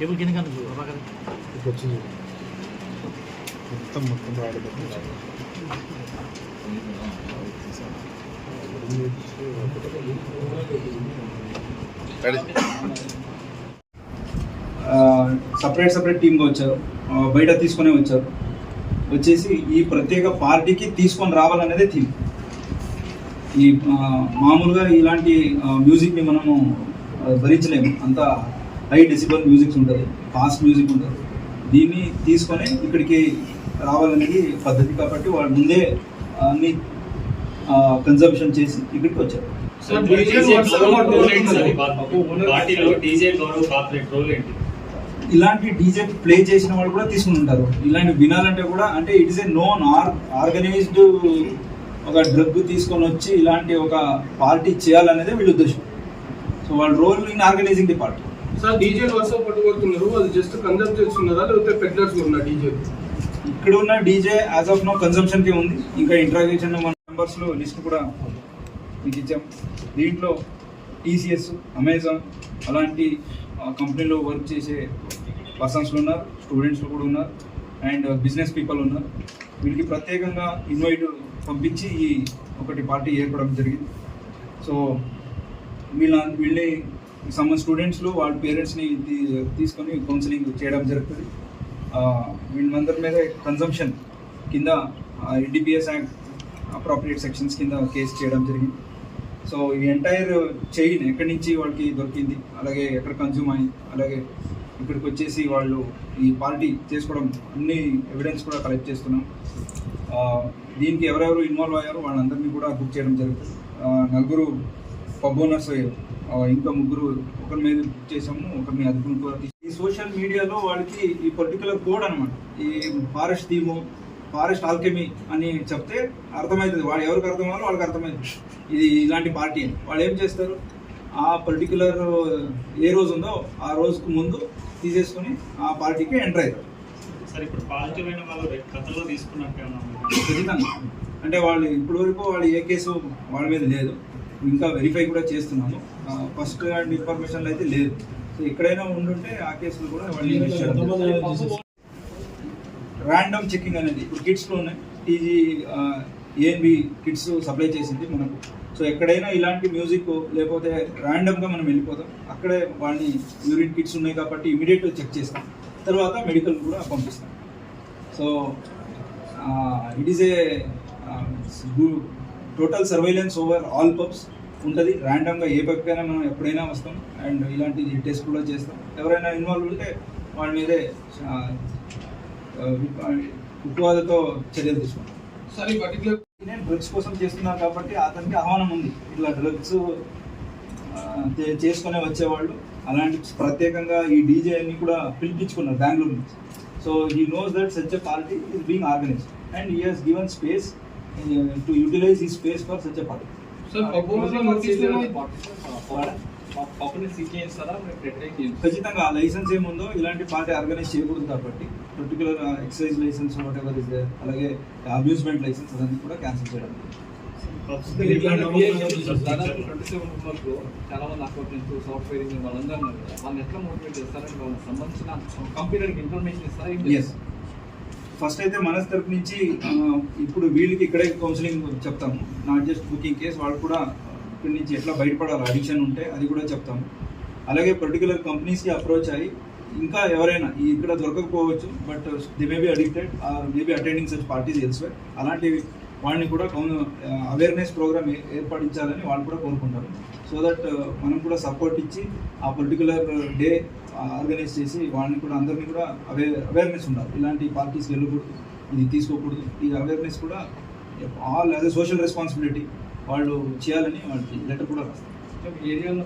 Table వచ్చింది మొత్తం మొత్తం సపరేట్ సపరేట్ టీమ్గా వచ్చారు. బయట తీసుకునే వచ్చారు. వచ్చేసి ఈ ప్రత్యేక పార్టీకి తీసుకొని రావాలనేదే థీమ్ ఈ మామూలుగా ఇలాంటి మ్యూజిక్ని మనము భరించలేము. అంత హై డెసిబల్ మ్యూజిక్స్ ఉంటుంది ఫాస్ట్ మ్యూజిక్ ఉంటుంది. దీన్ని తీసుకొని ఇక్కడికి రావాలనేది పద్ధతి కాబట్టి వాళ్ళు ముందే అన్ని కన్జంప్షన్ చేసి ఇక్కడికి వచ్చారు. ఇలాంటి డీజే ప్లే చేసిన వాళ్ళు కూడా తీసుకుని ఉంటారు. ఇలాంటి వినాలంటే కూడా అంటే it is a known or organized ఒక డ్రగ్ తీసుకొని వచ్చి ఇలాంటి ఒక పార్టీ చేయాలనేదే వీళ్ళ ఉద్దేశం. సో వాళ్ళ role in organizing the party sir DJ వరుస పట్టుకొడుతున్నారు అది జస్ట్ కన్సల్ట్ చేస్తున్నారా? లేకపోతే పెడ్లర్స్ ఉన్నా డీజే ఇక్కడ ఉన్న డీజే యాజ్ ఆఫ్ నో కన్సంప్షన్కి ఉంది. ఇంకా ఇంట్రాగేషన్ మన మెంబర్స్లో లిస్ట్ కూడా మీకు ఇచ్చాం. దీంట్లో టీసీఎస్ అమెజాన్ అలాంటి కంపెనీలో వర్క్ చేసే పర్సన్స్లు ఉన్నారు. స్టూడెంట్స్ కూడా ఉన్నారు. అండ్ బిజినెస్ పీపుల్ ఉన్నారు. వీళ్ళకి ప్రత్యేకంగా ఇన్వైట్ పంపించి ఈ ఒకటి పార్టీ ఏర్పడడం జరిగింది. సో వీళ్ళ వీళ్ళని సమ్ స్టూడెంట్స్లో వాళ్ళ పేరెంట్స్ని తీసుకొని కౌన్సిలింగ్ చేయడం జరుగుతుంది. వీళ్ళందరి మీద కన్జంప్షన్ కింద ఎన్డీపీఎస్ యాక్ట్ అప్రాప్రియేట్ సెక్షన్స్ కింద కేసు చేయడం జరిగింది. సో ఈ ఎంటైర్ చైన్ ఎక్కడి నుంచి వాళ్ళకి దొరికింది అలాగే ఎక్కడ కన్జ్యూమ్ అయింది అలాగే ఇక్కడికి వచ్చేసి వాళ్ళు ఈ పార్టీ చేసుకోవడం అన్ని ఎవిడెన్స్ కూడా కలెక్ట్ చేస్తున్నాం. దీనికి ఎవరెవరు ఇన్వాల్వ్ అయ్యారో వాళ్ళందరినీ కూడా బుక్ చేయడం జరుగుతుంది. నలుగురు పబ్ ఓనర్స్ అయ్యారు ఆ, ఇంకా ముగ్గురు ఒకరి మీద బుక్ చేసాము ఒకరి మీద అదుపును. ఈ సోషల్ మీడియాలో వాళ్ళకి ఈ పర్టికులర్ కోడ్ అనమాట ఈ ఫారెస్ట్ థీము ఫారెస్ట్ ఆల్కెమీ అని చెప్తే అర్థమవుతుంది వాడు ఎవరికి అర్థమయ్యాలో వాళ్ళకి అర్థమవుతుంది ఇది ఇలాంటి పార్టీ అని. వాళ్ళు ఏం చేస్తారు? ఆ పర్టికులర్ ఏ రోజు ఉందో ఆ రోజుకు ముందు తీసేసుకొని ఆ పార్టీకి ఎంటర్ అవుతారు. సార్ ఇప్పుడు పాజిటివ్ అయిన వాళ్ళు కథలో తీసుకున్నట్టే ఖచ్చితంగా. అంటే వాళ్ళు ఇప్పటి వరకు వాళ్ళు ఏ కేసు వాళ్ళ మీద లేదు. ఇంకా వెరిఫై కూడా చేస్తున్నాము. ఫస్ట్ హ్యాండ్ ఇన్ఫర్మేషన్ అయితే లేదు. సో ఎక్కడైనా ఉండుంటే ఆ కేసులు కూడా వాళ్ళు ర్యాండమ్ చెకింగ్ అనేది ఇప్పుడు కిట్స్లో ఉన్నాయి. టీజీ ఏఎన్బి కిట్స్ సప్లై చేసింది మనకు. సో ఎక్కడైనా ఇలాంటి మ్యూజిక్ లేకపోతే ర్యాండమ్గా మనం వెళ్ళిపోతాం. అక్కడే వాళ్ళని యూరిన్ కిట్స్ ఉన్నాయి కాబట్టి ఇమీడియట్గా చెక్ చేస్తాం. తర్వాత మెడికల్ కూడా పంపిస్తాం. So it is a total surveillance over all pubs ఉంటుంది. ర్యాండమ్గా ఏ పబ్కైనా మనం ఎప్పుడైనా వస్తాం. అండ్ ఇలాంటి టెస్ట్ కూడా చేస్తాం. ఎవరైనా ఇన్వాల్వ్ ఉంటే వాళ్ళ మీదే ఉక్కువాదతో చర్యలు తీసుకుంటాం సార్ పర్టికులర్ నేను డ్రగ్స్ కోసం చేస్తున్నాను కాబట్టి అతనికి ఆహ్వానం ఉంది. ఇట్లా డ్రగ్స్ చేసుకునే వచ్చేవాళ్ళు. అలాంటి ప్రత్యేకంగా ఈ డీజే అన్ని కూడా పిలిపించుకున్నారు బెంగళూరు నుంచి. So he knows that such a party is being organized and he has given space to utilize ఈ space for such a party sir పబ్బులో నోటీసులు ఖచ్చితంగా ఆ లైసెన్స్ ఏముందో ఇలాంటి పార్టీ ఆర్గనైజ్ చేయకూడదు కాబట్టి particular excise license whatever is అలాగే అమ్యూజ్మెంట్ లైసెన్స్ అదన్నీ కూడా క్యాన్సిల్ చేయడం చాలా మంది అకౌంటెంట్స్ సాఫ్ట్వేర్ ఇంజనీర్ వాళ్ళందరూ వాళ్ళని ఎట్లా మోటివేట్ చేస్తారని వాళ్ళకి సంబంధించిన కంప్యూటర్కి ఇన్ఫర్మేషన్ ఇస్తారా ఫస్ట్ అయితే మనస్ తరపు నుంచి ఇప్పుడు వీళ్ళకి ఇక్కడే కౌన్సిలింగ్ చెప్తాము. నాట్ జస్ట్ బుకింగ్ కేస్ వాళ్ళు కూడా ఇక్కడి నుంచి ఎట్లా బయటపడాలి అడిక్షన్ ఉంటే అది కూడా చెప్తాము. అలాగే పర్టికులర్ కంపెనీస్కి అప్రోచ్ అయ్యి ఇంకా ఎవరైనా ఇక్కడ దొరకకపోవచ్చు but they may be addicted or maybe attending such parties elsewhere అలాంటివి వాళ్ళని కూడా అవేర్నెస్ ప్రోగ్రామ్ ఏర్పడించాలని వాళ్ళు కూడా కోరుకుంటారు. సో దట్ మనం కూడా సపోర్ట్ ఇచ్చి ఆ పర్టికులర్ డే ఆర్గనైజ్ చేసి వాళ్ళని కూడా అందరినీ కూడా అవే అవేర్నెస్ ఉండాలి. ఇలాంటి పార్టీస్కి వెళ్ళకూడదు. ఇది తీసుకోకూడదు. ఈ అవేర్నెస్ కూడా ఆల్ యాజ్ సోషల్ రెస్పాన్సిబిలిటీ వాళ్ళు చేయాలని వాళ్ళకి లెటర్ కూడా రాస్తారు. ఏరియాలో